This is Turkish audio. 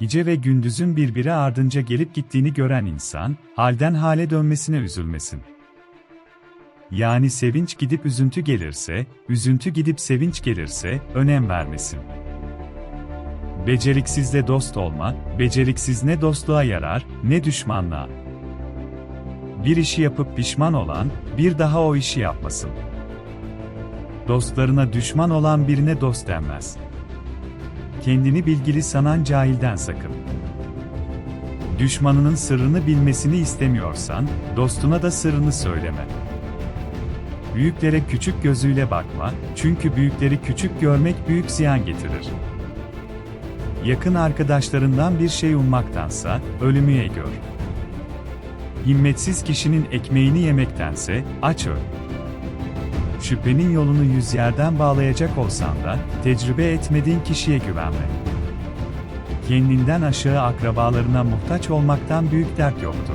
gece ve gündüzün birbiri ardınca gelip gittiğini gören insan, halden hale dönmesine üzülmesin. Yani sevinç gidip üzüntü gelirse, üzüntü gidip sevinç gelirse, önem vermesin. Beceriksizle dost olma, beceriksiz ne dostluğa yarar, ne düşmanlığa. Bir işi yapıp pişman olan, bir daha o işi yapmasın. Dostlarına düşman olan birine dost denmez. Kendini bilgili sanan cahilden sakın. Düşmanının sırrını bilmesini istemiyorsan, dostuna da sırrını söyleme. Büyüklere küçük gözüyle bakma, çünkü büyükleri küçük görmek büyük ziyan getirir. Yakın arkadaşlarından bir şey ummaktansa, ölümü ye gör. Himmetsiz kişinin ekmeğini yemektense, aç öl. Şüphenin yolunu yüz yerden bağlayacak olsan da, tecrübe etmediğin kişiye güvenme. Kendinden aşağı akrabalarına muhtaç olmaktan büyük dert yoktur.